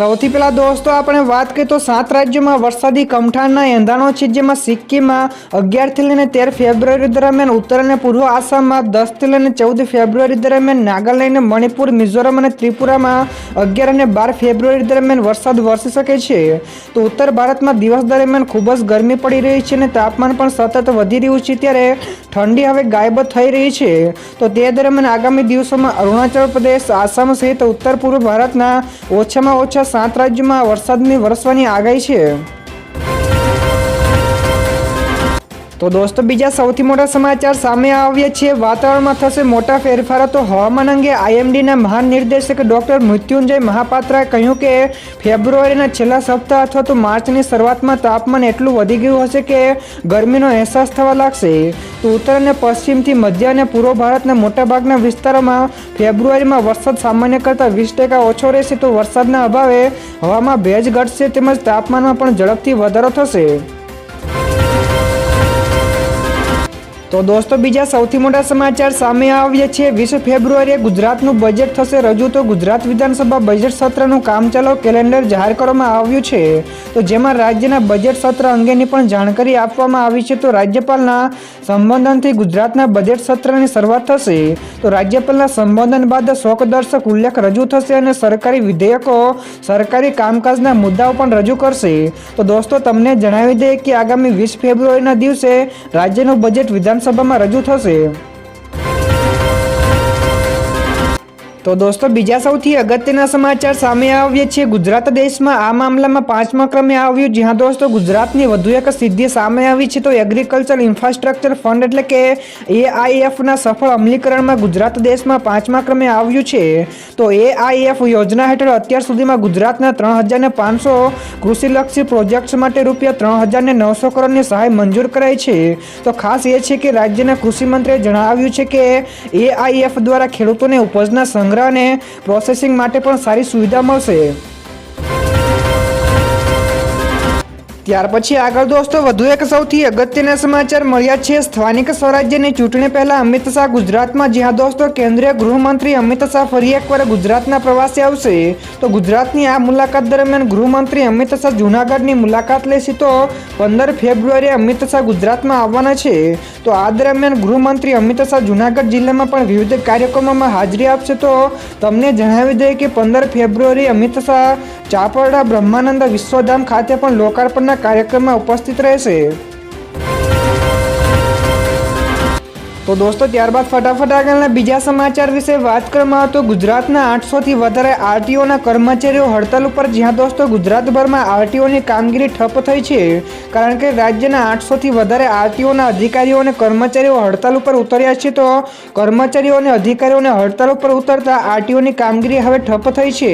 સૌથી પહેલાં દોસ્તો, આપણે વાત કરીએ તો સાત રાજ્યોમાં વરસાદી કમઠાણના એંધાણો છે, જેમાં સિક્કિમમાં અગિયારથી લઈને તેર ફેબ્રુઆરી દરમિયાન, ઉત્તર અને પૂર્વ આસામમાં દસથી લઈને ચૌદ ફેબ્રુઆરી દરમિયાન, નાગાલેન્ડ, મણિપુર, મિઝોરમ અને ત્રિપુરામાં અગિયાર અને બાર ફેબ્રુઆરી દરમિયાન વરસાદ વરસી શકે છે. તો ઉત્તર ભારતમાં દિવસ દરમિયાન ખૂબ જ ગરમી પડી રહી છે અને તાપમાન પણ સતત વધી રહ્યું છે, ત્યારે ઠંડી હવે ગાયબ થઈ રહી છે. તો તે દરમિયાન આગામી દિવસોમાં અરુણાચલ પ્રદેશ, આસામ સહિત ઉત્તર પૂર્વ ભારતના ઓછામાં ઓછા સાત રાજ્યોમાં વરસાદની વરસવાની આગાહી છે. તો દોસ્તો, બીજા સૌથી મોટા સમાચાર સામે આવ્યા છે. વાતાવરણમાં થશે મોટા ફેરફારો. તો હવામાન અંગે આઈએમડીના મહાનિર્દેશક ડોક્ટર મૃત્યુંજય મહાપાત્રાએ કહ્યું કે ફેબ્રુઆરીના છેલ્લા સપ્તાહ અથવા તો માર્ચની શરૂઆતમાં તાપમાન એટલું વધી ગયું હશે કે ગરમીનો અહેસાસ થવા લાગશે. તો ઉત્તર અને પશ્ચિમથી મધ્ય અને પૂર્વ ભારતના મોટાભાગના વિસ્તારોમાં ફેબ્રુઆરીમાં વરસાદ સામાન્ય કરતાં વીસ ટકા ઓછો રહેશે. તો વરસાદના અભાવે હવામાં ભેજ ઘટશે તેમજ તાપમાનમાં પણ ઝડપથી વધારો થશે. તો દોસ્તો, બીજા સૌથી મોટા સમાચાર સામે આવ્યા છે. વીસ ફેબ્રુઆરીએ ગુજરાતનું બજેટ થશે રજૂ તો ગુજરાત વિધાનસભા બજેટ સત્રનું કામચલાઉ કેલેન્ડર જાહેર કરવામાં આવ્યું છે. તો જેમાં રાજ્યના બજેટ સત્ર અંગેની પણ જાણકારી આપવામાં આવી છે. તો રાજ્યપાલના સંબોધનથી ગુજરાતના બજેટ સત્રની શરૂઆત થશે. તો રાજ્યપાલના સંબોધન બાદ શોકદર્શક ઉલ્લેખ રજૂ થશે અને સરકારી વિધેયકો, સરકારી કામકાજના મુદ્દાઓ પણ રજૂ કરશે. તો દોસ્તો, તમને જણાવી દઈએ કે આગામી વીસ ફેબ્રુઆરીના દિવસે રાજ્યનું બજેટ વિધાનસભામાં રજૂ થશે. તો દોસ્તો, બીજા સૌથી અગત્યના સમાચાર સામે આવ્યા છે. ગુજરાત દેશમાં આ મામલામાં પાંચમા ક્રમે આવ્યું. જ્યાં દોસ્તો, ગુજરાતની વધુ એક સિદ્ધિ સામે આવી છે તો એગ્રીકલ્ચર ઇન્ફ્રાસ્ટ્રક્ચર ફંડ એટલે કે એઆઈએફના સફળ અમલીકરણમાં ગુજરાત દેશમાં પાંચમા ક્રમે આવ્યું છે. તો એઆઈએફ યોજના હેઠળ અત્યાર સુધીમાં ગુજરાતના ત્રણ હજાર ને પાંચસો કૃષિલક્ષી પ્રોજેક્ટ્સ માટે રૂપિયા ત્રણ હજાર ને નવસો કરોડની સહાય મંજૂર કરાઈ છે. તો ખાસ એ છે કે રાજ્યના કૃષિમંત્રીએ જણાવ્યું છે કે એઆઈએફ દ્વારા ખેડૂતોને ઉપજના સંગ્રહ અને પ્રોસેસિંગ માટે પણ સારી સુવિધા મળશે. ત્યાર પછી આગળ દોસ્તો, વધુ એક સૌથી અગત્યના સમાચાર મળ્યા છે. સ્થાનિક સ્વરાજ્યની ચૂંટણી પહેલા અમિત શાહ ગુજરાતમાં, જ્યાં દોસ્તો કેન્દ્રીય ગૃહમંત્રી અમિત શાહ ફરી એકવાર ગુજરાતના પ્રવાસે આવશે, તો ગુજરાતની આ મુલાકાત દરમિયાન ગૃહમંત્રી અમિત શાહ જૂનાગઢની મુલાકાત લેશે. તો પંદર ફેબ્રુઆરીએ અમિત શાહ ગુજરાતમાં આવવાના છે. તો આ દરમિયાન ગૃહમંત્રી અમિત શાહ જૂનાગઢ જિલ્લામાં પણ વિવિધ કાર્યક્રમોમાં હાજરી આપશે. તો તમને જણાવી દઈએ કે પંદર ફેબ્રુઆરી અમિત શાહ ચાપરડા બ્રહ્માનંદ વિશ્વધામ ખાતે પણ લોકાર્પણના કાર્યક્રમમાં ઉપસ્થિત રહેશે તો દોસ્તો, ત્યારબાદ ફટાફટ આગળના બીજા સમાચાર વિશે વાત કરવામાં આવે તો ગુજરાતના આઠસોથી વધારે આરટીઓના કર્મચારીઓ હડતાલ ઉપર. જ્યાં દોસ્તો, ગુજરાતભરમાં આરટીઓની કામગીરી ઠપ થઈ છે, કારણ કે રાજ્યના આઠસોથી વધારે આરટીઓના અધિકારીઓ અને કર્મચારીઓ હડતાલ ઉપર ઉતર્યા છે, તો કર્મચારીઓ અને અધિકારીઓને હડતાલ ઉપર ઉતરતા આરટીઓની કામગીરી હવે ઠપ થઈ છે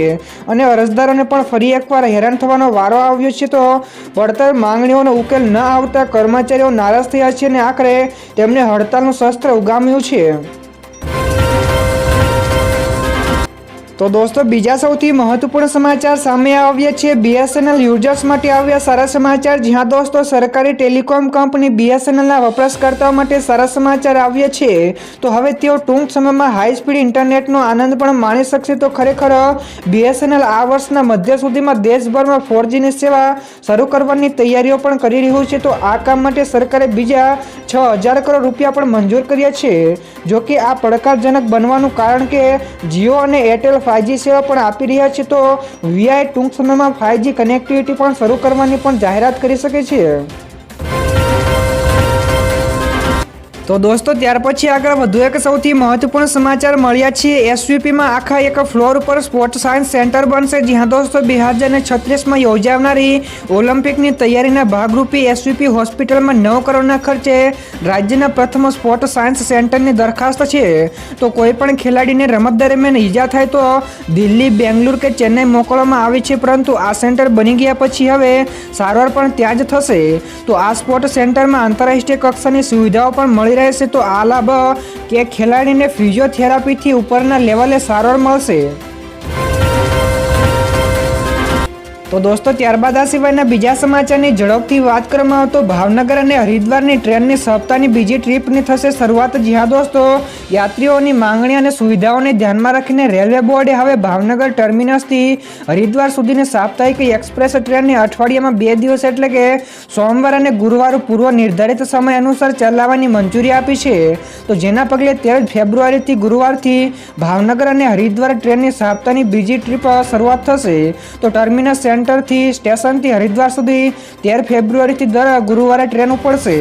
અને અરજદારોને પણ ફરી એકવાર હેરાન થવાનો વારો આવ્યો છે, તો વળતર માંગણીઓનો ઉકેલ ન આવતા કર્મચારીઓ નારાજ થયા છે અને આખરે તેમને હડતાલનું શસ્ત્ર ઉગામ્યું છે તો દોસ્તો બીજા સૌથી મહત્વપૂર્ણ સમાચાર સામે આવ્યા છે બીએસએનએલ યુઝર્સ માટે આવ્યા સારા સમાચાર જ્યાં દોસ્તો સરકારી ટેલિકોમ કંપની બીએસએનએલના વપરાશકર્તાઓ માટે સારા સમાચાર આવ્યા છે તો હવે તેઓ ટૂંક સમયમાં હાઈ સ્પીડ ઇન્ટરનેટનો આનંદ પણ માણી શકશે. તો ખરેખર બીએસએનએલ આ વર્ષના મધ્ય સુધીમાં દેશભરમાં ફોરજીની સેવા શરૂ કરવાની તૈયારીઓ પણ કરી રહ્યું છે. તો આ કામ માટે સરકારે બીજા છ હજાર કરોડ રૂપિયા પણ મંજૂર કર્યા છે. જો કે આ પડકારજનક બનવાનું કારણ કે જીઓ અને એરટેલ ફાઇવજી સેવા પણ આપી રહ્યા છે, તો વીઆઈ ટૂંક સમયમાં ફાઇવજી કનેક્ટિવિટી પણ શરૂ કરવાની પણ જાહેરાત કરી શકે છે. તો દોસ્તો, ત્યાર પછી આગળ વધુ એક સૌથી મહત્વપૂર્ણ સમાચાર મળ્યા છે. એસવીપીમાં આખા એક ફ્લોર ઉપર સ્પોર્ટ સાયન્સ સેન્ટર બનશે, જ્યાં દોસ્તો બે હજારને છત્રીસમાં યોજાનારી ઓલિમ્પિકની તૈયારીના ભાગરૂપે એસવીપી હોસ્પિટલમાં નવ કરોડના ખર્ચે રાજ્યના પ્રથમ સ્પોર્ટ સાયન્સ સેન્ટરની દરખાસ્ત છે. તો કોઈ પણ ખેલાડીને રમત દરમિયાન ઈજા થાય તો દિલ્હી, બેંગ્લુર કે ચેન્નઈ મોકલવામાં આવે છે, પરંતુ આ સેન્ટર બની ગયા પછી હવે સારવાર પણ ત્યાં જ થશે. તો આ સ્પોર્ટ સેન્ટરમાં આંતરરાષ્ટ્રીય કક્ષાની સુવિધાઓ પણ મળી રહેશે તો આ લાભ કે ખેલાડીને ફિઝિયોથેરાપીથી ઉપરના લેવલે સારવાર મળશે. તો દોસ્તો, ત્યારબાદ આ સિવાયના બીજા સમાચારની ઝડપથી વાત કરવામાં આવતો ભાવનગર અને હરિદ્વારની ટ્રેનની સપ્તાહની બીજી ટ્રીપની થશે શરૂઆત જ્યાં દોસ્તો, યાત્રીઓની માંગણી અને સુવિધાઓને ધ્યાનમાં રાખીને રેલવે બોર્ડે હવે ભાવનગર ટર્મિનસથી હરિદ્વાર સુધીની સાપ્તાહિક એક્સપ્રેસ ટ્રેનને અઠવાડિયામાં બે દિવસ એટલે કે સોમવાર અને ગુરુવાર પૂર્વ નિર્ધારિત સમય અનુસાર ચલાવવાની મંજૂરી આપી છે. તો જેના પગલે તેર ફેબ્રુઆરીથી ગુરુવારથી ભાવનગર અને હરિદ્વાર ટ્રેનની સાપ્તાહની બીજી ટ્રીપ શરૂઆત થશે. તો ટર્મિનસ સેન્ટરથી સ્ટેશનથી હરિદ્વાર સુધી તેર ફેબ્રુઆરીથી દર ગુરુવારે ટ્રેન ઉપડશે.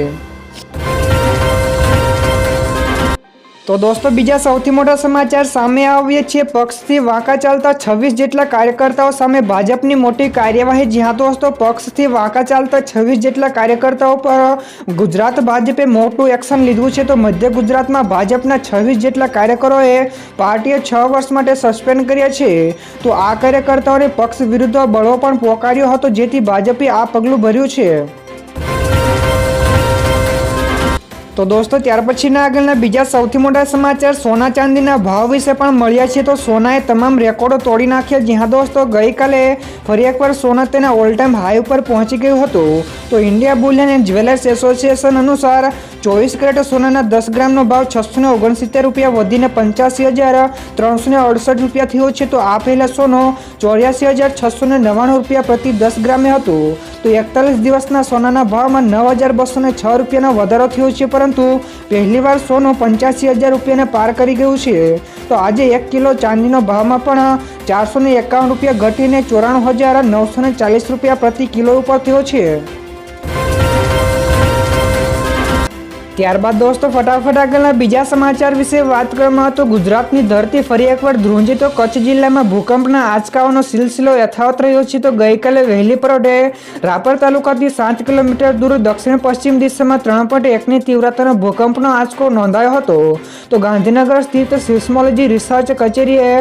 તો દોસ્તો, બીજા સૌથી મોટા સમાચાર સામે આવીએ છીએ પક્ષથી વાંકા ચાલતા છવ્વીસ જેટલા કાર્યકર્તાઓ સામે ભાજપની મોટી કાર્યવાહી. જ્યાં દોસ્તો, પક્ષથી વાંકા ચાલતા છવ્વીસ જેટલા કાર્યકર્તાઓ પર ગુજરાત ભાજપે મોટું એક્શન લીધું છે. તો મધ્ય ગુજરાતમાં ભાજપના છવ્વીસ જેટલા કાર્યકરોએ પાર્ટીએ છ વર્ષ માટે સસ્પેન્ડ કર્યા છે. તો આ કાર્યકર્તાઓને પક્ષ વિરુદ્ધ બળવો પણ પોકાર્યો હતો, જેથી ભાજપે આ પગલું ભર્યું છે. તો દોસ્તો, ત્યાર પછીના આગળના બીજા સૌથી મોટા સમાચાર સોના ચાંદીના ભાવ વિશે પણ મળ્યા છે. તો સોનાએ તમામ રેકોર્ડો તોડી નાખ્યા. જ્યાં દોસ્તો, ગઈકાલે ફરી એકવાર સોના તેના ઓલ ટાઈમ હાઈ ઉપર પહોંચી ગયું હતું. તો India bullion and jewellers association અનુસાર ચોવીસ કેરેટ સોનાના દસ ગ્રામનો ભાવ છસો ને ઓગણસિત્તેર રૂપિયા વધીને પંચ્યાસી હજાર ત્રણસો ને અડસઠ રૂપિયા થયો છે. તો આ પહેલાં સોનો ચોર્યાસી હજાર છસો ને નવ્વાણું રૂપિયા પ્રતિ દસ ગ્રામે હતું. તો એકતાલીસ દિવસના સોનાના ભાવમાં નવ હજાર બસો ને છ રૂપિયાનો વધારો થયો છે. પરંતુ પહેલીવાર સોનું પંચ્યાસી હજાર રૂપિયાને પાર કરી ગયું છે. તો આજે એક કિલો ચાંદીનો ભાવમાં પણ ચારસો ને એકાવન રૂપિયા ઘટીને ચોરાણું હજાર નવસો ને ચાલીસ રૂપિયા પ્રતિ કિલો ઉપર થયો છે. ત્યારબાદ દોસ્તો, ફટાફટ આગળના બીજા સમાચાર વિશે વાત કરવામાં તો ગુજરાતની ધરતી ફરી એકવાર ધ્રુંજી તો કચ્છ જિલ્લામાં ભૂકંપના આંચકાઓનો સિલસિલો યથાવત રહ્યો છે તો ગઈકાલે વહેલી પરોઢે રાપર તાલુકાથી સાત કિલોમીટર દૂર દક્ષિણ પશ્ચિમ દિશામાં ત્રણ પોઈન્ટ એકની તીવ્રતાનો ભૂકંપનો આંચકો નોંધાયો હતો. તો ગાંધીનગર સ્થિત સિસ્મોલોજી રિસર્ચ કચેરીએ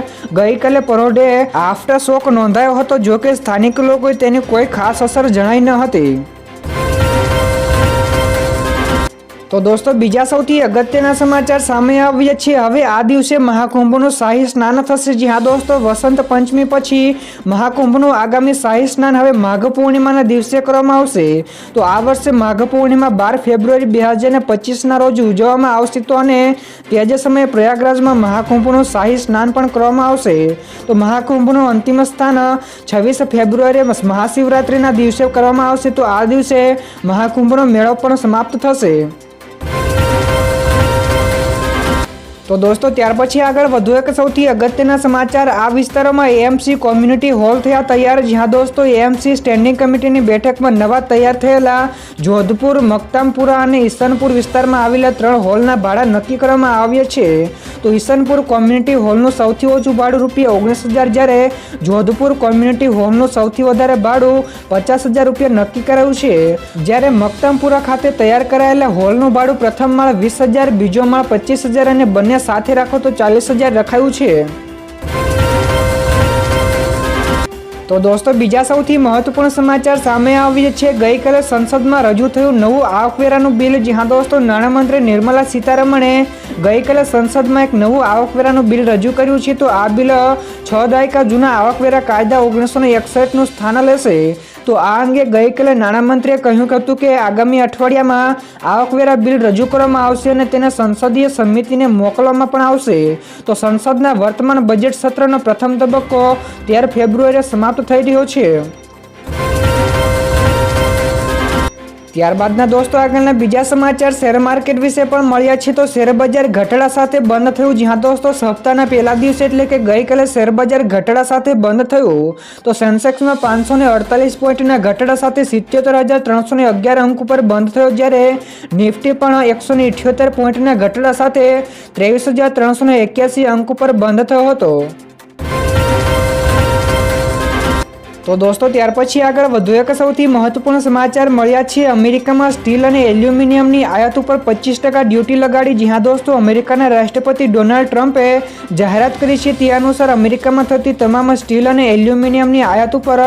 ગઈકાલે પરોઢે આફ્ટર શોક નોંધાયો હતો જોકે સ્થાનિક લોકોએ તેની કોઈ ખાસ અસર જણાઈ ન હતી. તો દોસ્તો, બીજા સૌથી અગત્યના સમાચાર સામે આવ્યા છે. હવે આ દિવસે મહાકુંભનું શાહી સ્નાન થશે. જ્યાં દોસ્તો, વસંત પંચમી પછી મહાકુંભનું આગામી શાહી સ્નાન હવે માઘ પૂર્ણિમાના દિવસે કરવામાં આવશે. તો આ વર્ષે માઘ પૂર્ણિમા બાર ફેબ્રુઆરી બે હજાર પચીસના રોજ ઉજવવામાં આવશે. તો અને તે જ સમયે પ્રયાગરાજમાં મહાકુંભનું શાહી સ્નાન પણ કરવામાં આવશે. તો મહાકુંભનું અંતિમ સ્થાન છવ્વીસ ફેબ્રુઆરી મહાશિવરાત્રિના દિવસે કરવામાં આવશે. તો આ દિવસે મહાકુંભનો મેળો પણ સમાપ્ત થશે. તો દોસ્તો, ત્યાર પછી આગળ વધુ એક સૌથી અગત્યના સમાચાર. આ વિસ્તારોમાં એએમસી કોમ્યુનિટી હોલ થયા તૈયાર. જ્યાં દોસ્તો, એએમસી સ્ટેન્ડિંગ કમિટીની બેઠકમાં નવા તૈયાર થયેલા જોધપુર, મક્તામપુરા અને ઈસનપુર વિસ્તારમાં આવેલા ત્રણ હોલના ભાડા નક્કી કરવામાં આવ્યા છે. તો ઈસનપુર કોમ્યુનિટી હોલનું સૌથી ઓછું ભાડું રૂપિયા ઓગણીસ હજાર, જ્યારે જોધપુર કોમ્યુનિટી હોલનું સૌથી વધારે ભાડું પચાસ હજાર રૂપિયા નક્કી કરાયું છે. જ્યારે મક્તામપુરા ખાતે તૈયાર કરાયેલા હોલનું ભાડું પ્રથમ માળ વીસ હજાર, બીજો માળ પચીસ હજાર અને બંને સાથે રાખો તો ચાલીસ હજાર રખાયું છે. તો દોસ્તો, બીજા સૌથી મહત્વપૂર્ણ સમાચાર સામે આવી છે. ગઈકાલે સંસદમાં રજૂ થયું નવું આવકવેરાનું બિલ. જ્યાં દોસ્તો, નાણામંત્રી નિર્મલા સીતારમણે ગઈકાલે સંસદમાં એક નવું આવકવેરાનું બિલ રજૂ કર્યું છે. તો આ બિલ છ દાયકા જૂના આવકવેરા કાયદા ઓગણીસો ને એકસઠનું સ્થાન લેશે. તો આ અંગે ગઈકાલે નાણામંત્રીએ કહ્યું હતું કે આગામી અઠવાડિયામાં આવકવેરા બિલ રજૂ કરવામાં આવશે અને તેને સંસદીય સમિતિને મોકલવામાં પણ આવશે. તો સંસદના વર્તમાન બજેટ સત્રનો પ્રથમ તબક્કો તેર ફેબ્રુઆરીએ સમાપ્ત થઈ રહ્યો છે. ત્યારબાદના દોસ્તો આગળના બીજા સમાચાર શેર માર્કેટ વિશે પણ મળ્યા છે. તો શેર બજાર ઘટાડા સાથે બંધ થયું. જ્યાં દોસ્તો સપ્તાહના પહેલા દિવસે એટલે કે ગઈકાલે શેર બજાર ઘટાડા સાથે બંધ થયું. તો સેન્સેક્સમાં પાંચસો ને અડતાલીસ પોઈન્ટના ઘટાડા સાથે સિત્યોતેર હજાર ત્રણસો ને અગિયાર અંક ઉપર બંધ થયો. જ્યારે નિફ્ટી પણ એકસો ને ઇઠ્યોતેર પોઈન્ટના ઘટાડા સાથે ત્રેવીસ હજાર ત્રણસો ને એક્યાસી અંક ઉપર બંધ થયો હતો. તો દોસ્તો, ત્યાર પછી આગળ વધુ એક સૌથી મહત્વપૂર્ણ સમાચાર મળ્યા છે. અમેરિકામાં સ્ટીલ અને એલ્યુમિનિયમની આયાત ઉપર પચીસ ટકા ડ્યુટી લગાડી. જ્યાં દોસ્તો, અમેરિકાના રાષ્ટ્રપતિ ડોનાલ્ડ ટ્રમ્પે જાહેરાત કરી છે. તે અનુસાર અમેરિકામાં થતી તમામ સ્ટીલ અને એલ્યુમિનિયમની આયાત ઉપર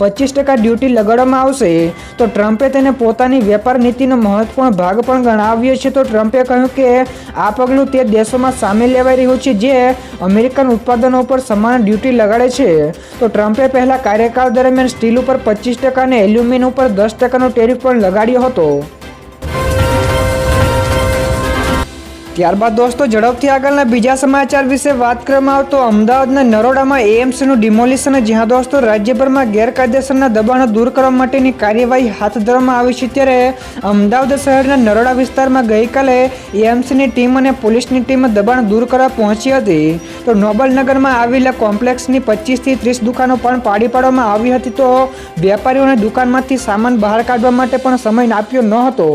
પચીસ ટકા ડ્યુટી લગાડવામાં આવશે. તો ટ્રમ્પે તેને પોતાની વેપાર નીતિનો મહત્વપૂર્ણ ભાગ પણ ગણાવ્યો છે. તો ટ્રમ્પે કહ્યું કે આ પગલું તે દેશોમાં સામેલ લેવાઈ રહ્યું છે, જે અમેરિકન ઉત્પાદનો ઉપર સમાન ડ્યુટી લગાડે છે. તો ટ્રમ્પે પહેલા કાર્યકાળ દરમિયાન સ્ટીલ ઉપર પચીસ ટકા અને એલ્યુમિનિયમ ઉપર દસ ટકાનો ટેરિફ પણ લગાડ્યો હતો. ત્યારબાદ દોસ્તો, ઝડપથી આગળના બીજા સમાચાર વિશે વાત કરવામાં આવે તો અમદાવાદના નરોડામાં એએમસીનું ડિમોલિશન જ્યાં દોસ્તો રાજ્યભરમાં ગેરકાયદેસરના દબાણો દૂર કરવા માટેની કાર્યવાહી હાથ ધરવામાં આવી છે, ત્યારે અમદાવાદ શહેરના નરોડા વિસ્તારમાં ગઈકાલે એએમસીની ટીમ અને પોલીસની ટીમ દબાણ દૂર કરવા પહોંચી હતી. તો નોબલનગરમાં આવેલા કોમ્પ્લેક્સની પચીસથી ત્રીસ દુકાનો પણ પાડી પાડવામાં આવી હતી, તો વેપારીઓને દુકાનમાંથી સામાન બહાર કાઢવા માટે પણ સમય આપ્યો ન હતો